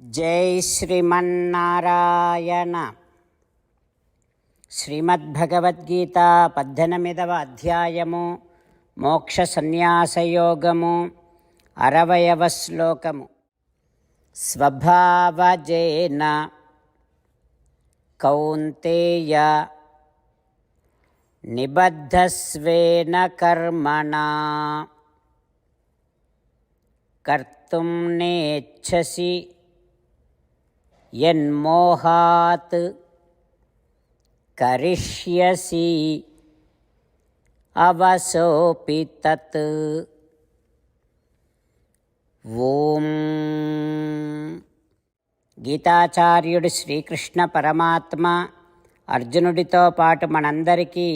జై శ్రీమన్నారాయణ. శ్రీమద్భగవద్గీత పద్దెనిమిదవ అధ్యాయము మోక్ష సన్యాసయోగము అరవయవ శ్లోకము. స్వభావజేన కౌంతేయ నిబద్ధస్వేన కర్మణా. కర్తుం నేచ్చసి यन्मोहात् करिष्यसि अवसोऽपि तत् ఓం గీతాచార్యుడు శ్రీకృష్ణ పరమాత్మ అర్జునుడితో పాటు మనందరికీ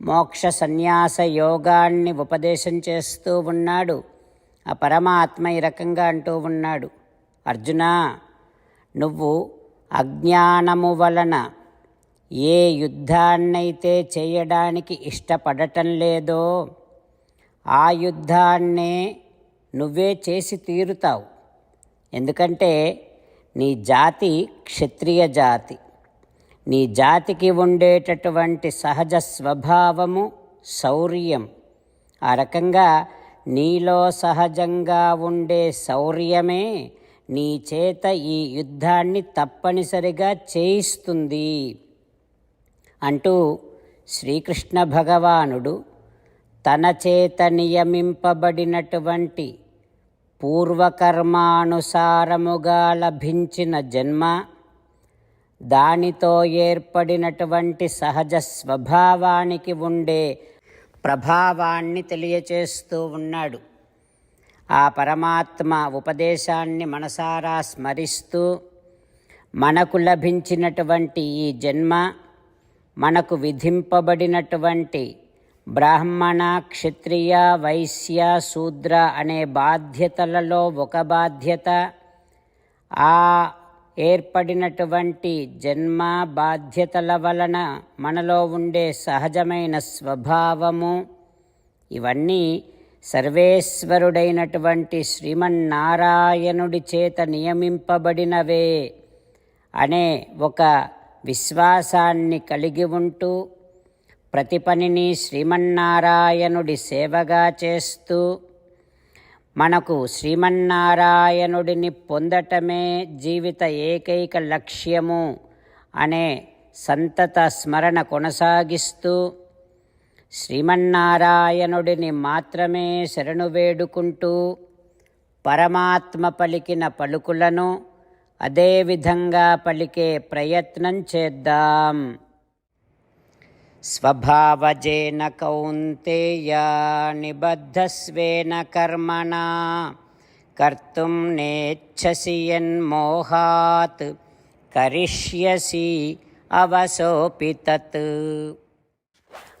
మోక్ష సన్యాస యోగాన్ని ఉపదేశం చేస్తూ ఉన్నాడు ఆ పరమాత్మ ఈ రకంగా అంటూ ఉన్నాడు అర్జున నువ్వు అజ్ఞానము వలన ఏ యుద్ధాన్నైతే చేయడానికి ఇష్టపడటం లేదో ఆ యుద్ధాన్నే నువ్వే చేసి తీరుతావు. ఎందుకంటే నీ జాతి క్షత్రియ జాతి. నీ జాతికి ఉండేటటువంటి సహజ స్వభావము శౌర్యం. ఆ రకంగా నీలో సహజంగా ఉండే శౌర్యమే నీ చేత ఈ యుద్ధాన్ని తప్పనిసరిగా చేయిస్తుంది. అంటూ శ్రీకృష్ణ భగవానుడు తన చేత నియమింపబడినటువంటి పూర్వకర్మానుసారముగా లభించిన జన్మ దానితో ఏర్పడినటువంటి సహజ స్వభావానికి ఉండే ప్రభావాన్ని తెలియచేస్తూ ఉన్నాడు. ఆ పరమాత్మ ఉపదేశాన్ని మనసారా స్మరిస్తూ మనకు లభించినటువంటి ఈ జన్మ మనకు విధింపబడినటువంటి బ్రాహ్మణ క్షత్రియ వైశ్య శూద్ర అనే బాధ్యతలలో ఒక బాధ్యత ఆ ఏర్పడినటువంటి జన్మ బాధ్యతల వలన మనలో ఉండే సహజమైన స్వభావము ఇవన్నీ సర్వేశ్వరుడైనటువంటి శ్రీమన్నారాయణుడి చేత నియమింపబడినవే అనే ఒక విశ్వాసాన్ని కలిగి ఉంటూ ప్రతి పనిని శ్రీమన్నారాయణుడి సేవగా చేస్తూ మనకు శ్రీమన్నారాయణుడిని పొందటమే జీవిత ఏకైక లక్ష్యము అనే సంతత స్మరణ కొనసాగిస్తూ శ్రీమన్నారాయణుడిని మాత్రమే శరణు వేడుకుంటూ పరమాత్మ పలికిన పలుకులను అదేవిధంగా పలికే ప్రయత్నం చేద్దాం. స్వభావజేన కౌంతేయ నిబద్ధస్వేన కర్మణా కర్తుం నేచ్ఛసి యన్మోహాత్ కరిష్యసి అవసోపి తత్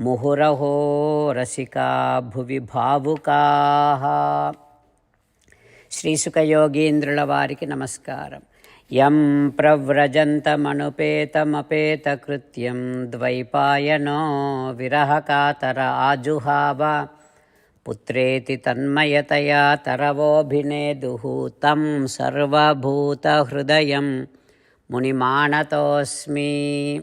ముహురహో రసికా భువి భావుకా. శ్రీసుఖయోగీంద్రుల వారికి నమస్కారం. యం ప్రవ్రజంతమనుపేతమపేతకృత్యం ద్వైపాయనో విరహకాతర ఆజుహావ. పుత్రేతి తన్మయతయా తరవోభినేదు తం సర్వభూతహృదయం మునిమానతోస్మి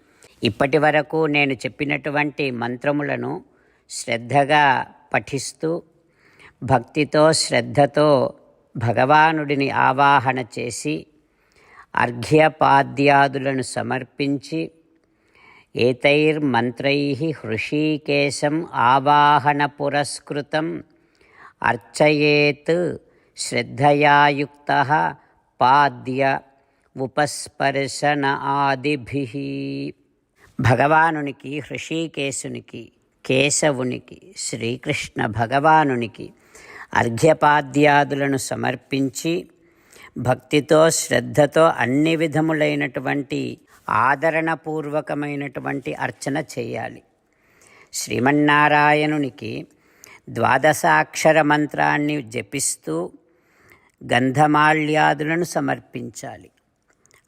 ఇప్పటి వరకు నేను చెప్పినటువంటి మంత్రములను శ్రద్ధగా పఠిస్తూ భక్తితో శ్రద్ధతో భగవానుడిని ఆవాహన చేసి అర్ఘ్యపాద్యాదులను సమర్పించి ఏతైర్మంత్రై హృషీకేశం ఆవాహన పురస్కృతం అర్చయేత్ శ్రద్ధయాయుక్త పాద్య ఉపస్పర్శన ఆదిభి భగవానునికి హృషీకేశునికి కేశవునికి శ్రీకృష్ణ భగవానునికి అర్ఘ్యపాద్యాదులను సమర్పించి భక్తితో శ్రద్ధతో అన్ని విధములైనటువంటి ఆదరణపూర్వకమైనటువంటి అర్చన చేయాలి. శ్రీమన్నారాయణునికి ద్వాదశాక్షర మంత్రాన్ని జపిస్తూ గంధమాల్యాదులను సమర్పించాలి.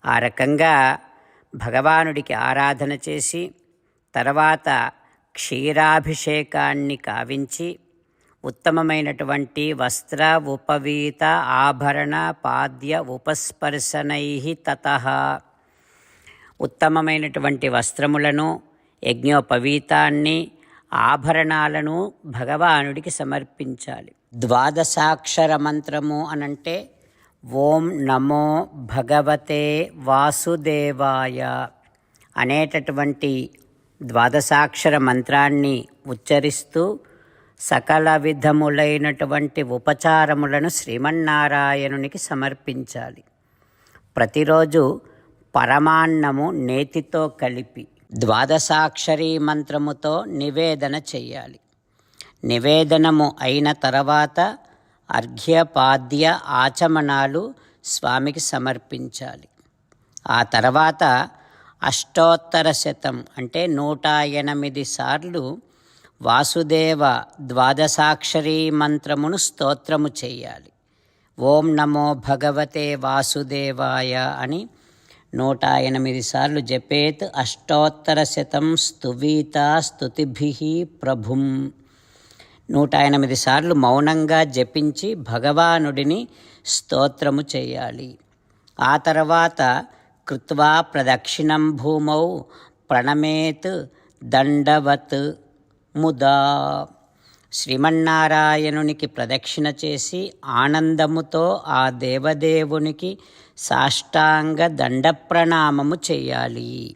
ఆ రకంగా భగవానుడికి ఆరాధన చేసి తర్వాత క్షీరాభిషేకాన్ని కావించి ఉత్తమమైనటువంటి వస్త్ర ఉపవీత ఆభరణ పాద్య ఉపస్పర్శనై తత. ఉత్తమమైనటువంటి వస్త్రములను యజ్ఞోపవీతాన్ని ఆభరణాలను భగవానుడికి సమర్పించాలి. ద్వాదశాక్షర మంత్రము అనంటే ఓం నమో భగవతే వాసుదేవాయ అనేటటువంటి ద్వాదశాక్షర మంత్రాన్ని ఉచ్చరిస్తూ సకల విధములైనటువంటి ఉపచారములను శ్రీమన్నారాయణునికి సమర్పించాలి. ప్రతిరోజు పరమాన్నము నేతితో కలిపి ద్వాదశాక్షరీ మంత్రముతో నివేదన చేయాలి నివేదనము అయిన తర్వాత అర్ఘ్యపాద్య ఆచమనాలు స్వామికి సమర్పించాలి. ఆ తర్వాత అష్టోత్తర శతం అంటే నూట ఎనిమిది సార్లు వాసుదేవ ద్వాదశాక్షరీ మంత్రమును స్తోత్రము చేయాలి. ఓం నమో భగవతే వాసుదేవాయ అని నూట ఎనిమిది సార్లు జపేత్ అష్టోత్తర శతం స్తువీత స్తుతిభి ప్రభుం. నూట ఎనిమిది సార్లు మౌనంగా జపించి భగవానుడిని స్తోత్రము చేయాలి. ఆ తర్వాత కృత్వా ప్రదక్షిణం భూమౌ ప్రణమేత్ దండవత్ ముదా. శ్రీమన్నారాయణునికి ప్రదక్షిణ చేసి ఆనందముతో ఆ దేవదేవునికి సాష్టాంగ దండ ప్రణామము చేయాలి.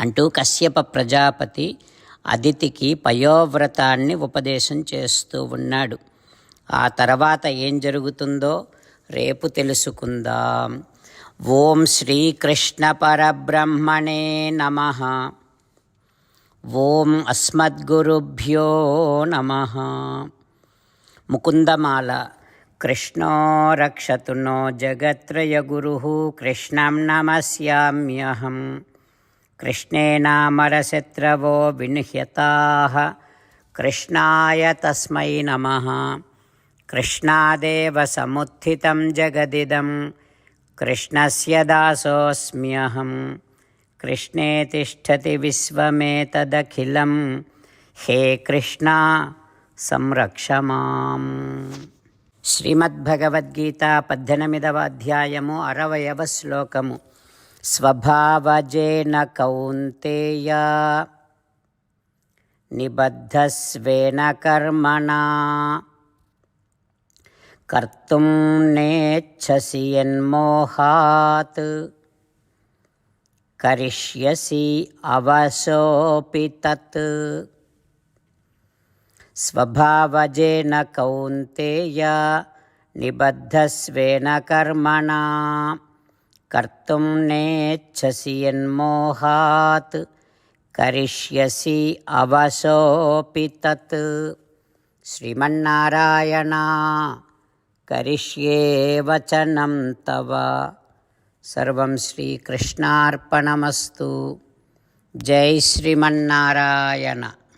అంటూ కశ్యప ప్రజాపతి అదితికి పయోవ్రతాన్ని ఉపదేశం చేస్తూ ఉన్నాడు. ఆ తర్వాత ఏం జరుగుతుందో రేపు తెలుసుకుందాం. ఓం శ్రీకృష్ణ పరబ్రహ్మణే నమ. ఓం అస్మద్గురుభ్యో నమ. ముకుందమాల కృష్ణో రక్షతు నో జగత్రయగురు కృష్ణం నమస్యామ్యహం. कृष्णेनामरशत्रवो विनिह्यताः कृष्णाय तस्मै नमः कृष्णादेव समुत्थितं जगदिदं कृष्णस्य दासोऽस्म्यहं कृष्णे तिष्ठति విశ్వమేతదఖిలం హే కృష్ణ సంరక్ష మాం శ్రీమద్భగవద్గీత పద్దెనిమిదవ అధ్యాయము అరవయవ శ్లోకము स्वभावजेन कौन्तेया। निबद्धस्वेन कर्मणा। कर्तुं नेच्छसि यन्मोहात्। करिष्यसि अवशोऽपि तत्। स्वभावजेन कौन्तेय निबद्धस्वेन कर्मणा। कर्तुं नेच्छसि यन्मोहात् करिष्यसि अवशोऽपि तत् श्रीमन्नारायणा करिष्ये वचनं तव सर्वं श्रीकृष्णार्पणमस्तु जय श्रीमन्नारायण